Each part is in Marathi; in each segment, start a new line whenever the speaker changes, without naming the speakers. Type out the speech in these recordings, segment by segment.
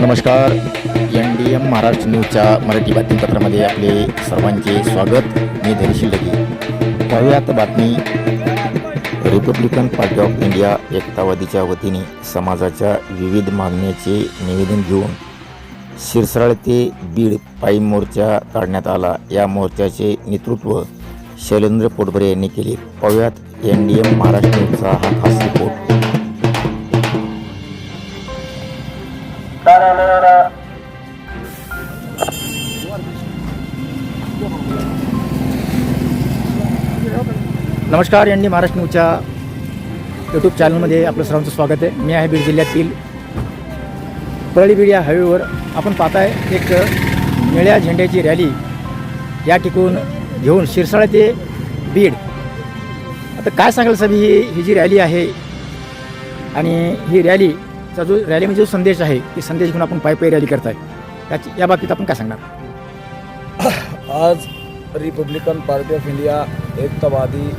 नमस्कार. एन डी एम महाराष्ट्र न्यूजच्या मराठी बातमीपत्रामध्ये आपले सर्वांचे स्वागत. मी धनशील लगी पाहुयात बातमी. रिपब्लिकन पार्टी ऑफ इंडिया एकतावादीच्या वतीने समाजाच्या विविध मागण्याचे निवेदन घेऊन शिरसाळ ते बीड पायी मोर्चा काढण्यात आला. या मोर्चाचे नेतृत्व शैलेंद्र पोटभरे यांनी केले. पाहुयात एन डी एम महाराष्ट्र न्यूजचा हा खास रिपोर्ट नमस्कार यांनी महाराष्ट्र न्यूजच्या यूट्यूब चॅनलमध्ये आपलं सर्वांचं स्वागत आहे. मी आहे बीड जिल्ह्यातील परळीबीड या हायवेवर. आपण पाहताय एक निळ्या झेंड्याची रॅली या ठिकून घेऊन शिरसाळ ते बीड. आता काय सांगाल साहेब ही ही जी रॅली आहे आणि ही रॅली रॅलीचा जो रॅलीमध्ये म्हणजे जो संदेश आहे ती संदेश घेऊन आपण पाय पायी रॅली करताय. त्याची या बाबतीत आपण काय सांगणार?
आज Republican Party of India Ektavadi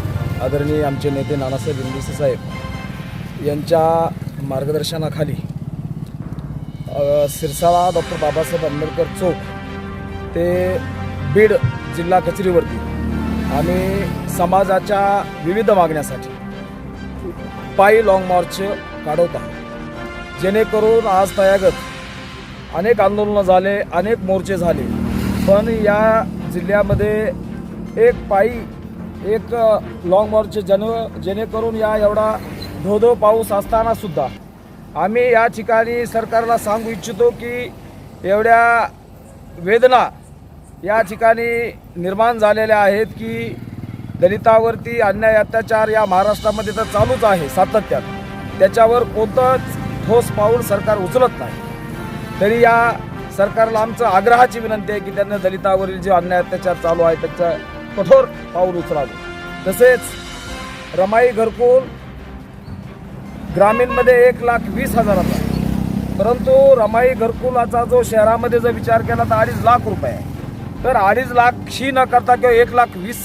आदरणीय आमचे नेते नानासाहेब इंदिसे साहेब यांच्या मार्गदर्शनाखाली सिरसाळा डॉक्टर बाबासाहेब आंबेडकर चौक ते बीड जिल्हा कचेरीवरती आम्ही समाजाच्या विविध मागण्यासाठी पायी लाँग मार्च काढवत आहोत. जेणेकरून आज तयागत. अनेक आंदोलनं झाले अनेक मोर्चे झाले. पण या जिल्ह्यामध्ये एक पायी एक लाँग मार्च जन जेणेकरून या एवढा धो धो पाऊस असतानासुद्धा आम्ही या ठिकाणी सरकारला सांगू इच्छितो की एवढ्या वेदना या ठिकाणी निर्माण झालेल्या आहेत की दलितावरती अन्याय अत्याचार या महाराष्ट्रामध्ये तर चालूच आहे सातत्यात त्याच्यावर कोणतंच ठोस पाऊल सरकार उचलत नाही. तरी या सरकारला आमचं आग्रहाची विनंती आहे की त्यांना दलितावरील जे अन्याय अत्याचार चालू आहे त्याचं कठोर पाऊल उचलावे. तसेच रमाई घरकुल ग्रामीणमध्ये एक लाख वीस हजाराचा आहे. परंतु रमाई घरकुलाचा जो शहरामध्ये जर विचार केला तर अडीच लाख रुपये आहे. तर अडीच लाख शी न करता किंवा एक लाख वीस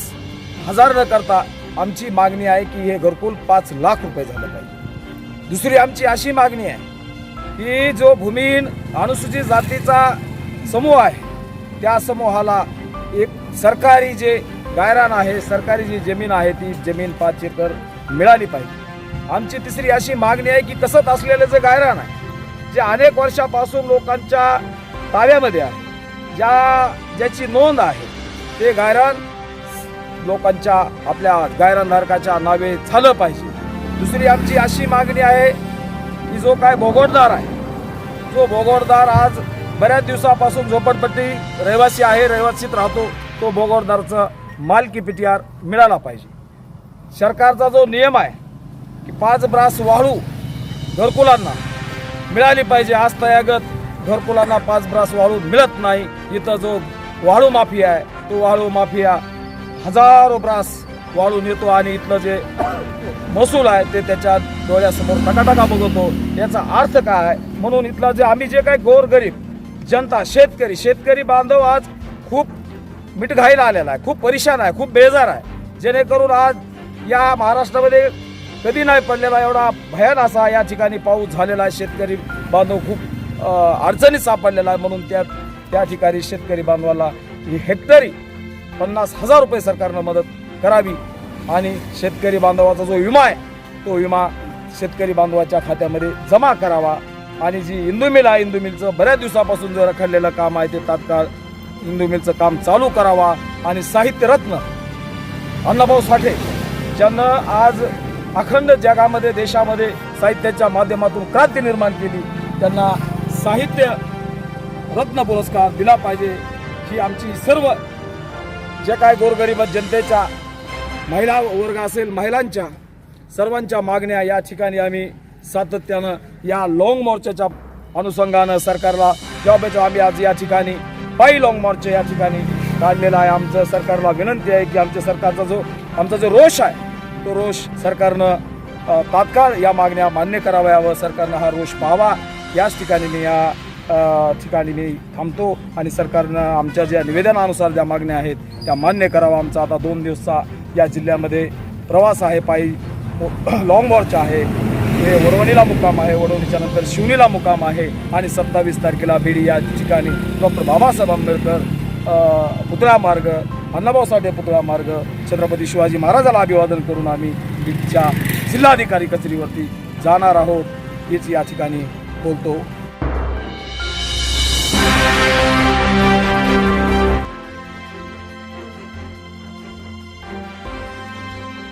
हजार न करता आमची मागणी आहे की हे घरकुल पाच लाख रुपये झालं पाहिजे. दुसरी आमची अशी मागणी आहे की जो भूमीहीन अनुसूचित जातीचा समूह आहे त्या समूहाला एक सरकारी जे गायरान आहे सरकारी जी जमीन आहे ती जमीन पाच एकर मिळाली पाहिजे. आमची तिसरी अशी मागणी आहे की तसंच असलेलं जे गायरान आहे जे अनेक वर्षापासून लोकांच्या ताब्यामध्ये आहे ज्या ज्याची नोंद आहे ते गायरान लोकांच्या आपल्या गायरानधारकाच्या नावे झालं पाहिजे. दुसरी आमची अशी मागणी आहे की जो काय भोगवटदार आहे जो भोगवटदार आज बऱ्याच दिवसापासून झोपडपट्टी रहिवासी आहे रहिवासीत राहतो तो भोगोटदारचं मालकी आर मिळाला पाहिजे. सरकारचा जो नियम आहे की पाच ब्रास वाळू घरकुलांना मिळाली पाहिजे आज तयागत घरकुलांना पाच ब्रास वाळू मिळत नाही. इथं जो वाळू माफिया आहे तो वाळू माफिया हजारो ब्रास वाळून येतो आणि इथलं जे महसूल आहे ते त्याच्या डोळ्यासमोर टकाटका बघतो. याचा अर्थ काय? आहे म्हणून इथला जे आम्ही जे काही गोरगरीब जनता शेतकरी शेतकरी बांधव आज खूप मिठघाईला आलेला आहे खूप परेशान आहे खूप बेजार आहे. जेणेकरून आज या महाराष्ट्रामध्ये कधी नाही पडलेला एवढा भयान असा या ठिकाणी पाऊस झालेला आहे. शेतकरी बांधव खूप अडचणीत सापडलेला आहे. म्हणून त्या त्या ठिकाणी शेतकरी बांधवाला हेक्टरी पन्नास हजार रुपये सरकारनं मदत करावी. आणि शेतकरी बांधवाचा जो विमा आहे तो विमा शेतकरी बांधवाच्या खात्यामध्ये जमा करावा. आणि जी इंदू मिल आहे इंदू मिलचं बऱ्याच दिवसापासून जे रखडलेलं काम आहे ते तात्काळ इंदू मिलचं काम चालू करावा. आणि साहित्यरत्न अण्णाभाऊ साठे ज्यांना आज अखंड जगामध्ये देशामध्ये साहित्याच्या माध्यमातून क्रांती निर्माण केली त्यांना साहित्य रत्न पुरस्कार दिला पाहिजे. ही आमची सर्व जे काय गोरगरीब जनतेच्या महिला वर्ग असेल महिलांच्या सर्वांच्या मागण्या या ठिकाणी आम्ही सातत्यानं या लाँग मोर्चाच्या अनुषंगानं सरकारला जवाबाचं आम्ही आज या ठिकाणी पायी लाँग मोर्चा या ठिकाणी काढलेला आहे. आमचं सरकारला विनंती आहे की आमच्या सरकारचा जो आमचा जो रोष आहे तो रोष सरकारनं तात्काळ या मागण्या मान्य कराव्या व सरकारनं हा रोष पाहावा. याच ठिकाणी मी या ठिकाणी मी थांबतो आणि सरकारनं आमच्या ज्या निवेदनानुसार ज्या मागण्या आहेत त्या मान्य करावा. आमचा आता दोन दिवसाचा या जिल्ह्यामध्ये प्रवास आहे पायी लॉंग मार्च आहे. हे वडवणीला मुक्काम आहे. वडवणीच्या नंतर शिवणीला मुक्काम आहे. आणि सत्तावीस तारखेला भिडी या ठिकाणी डॉक्टर बाबासाहेब आंबेडकर पुतळा मार्ग अण्णाभाऊ साठे पुतळा मार्ग छत्रपती शिवाजी महाराजाला अभिवादन करून आम्ही बीडच्या जिल्हाधिकारी कचेरीवरती जाणार आहोत हेच या ठिकाणी बोलतो.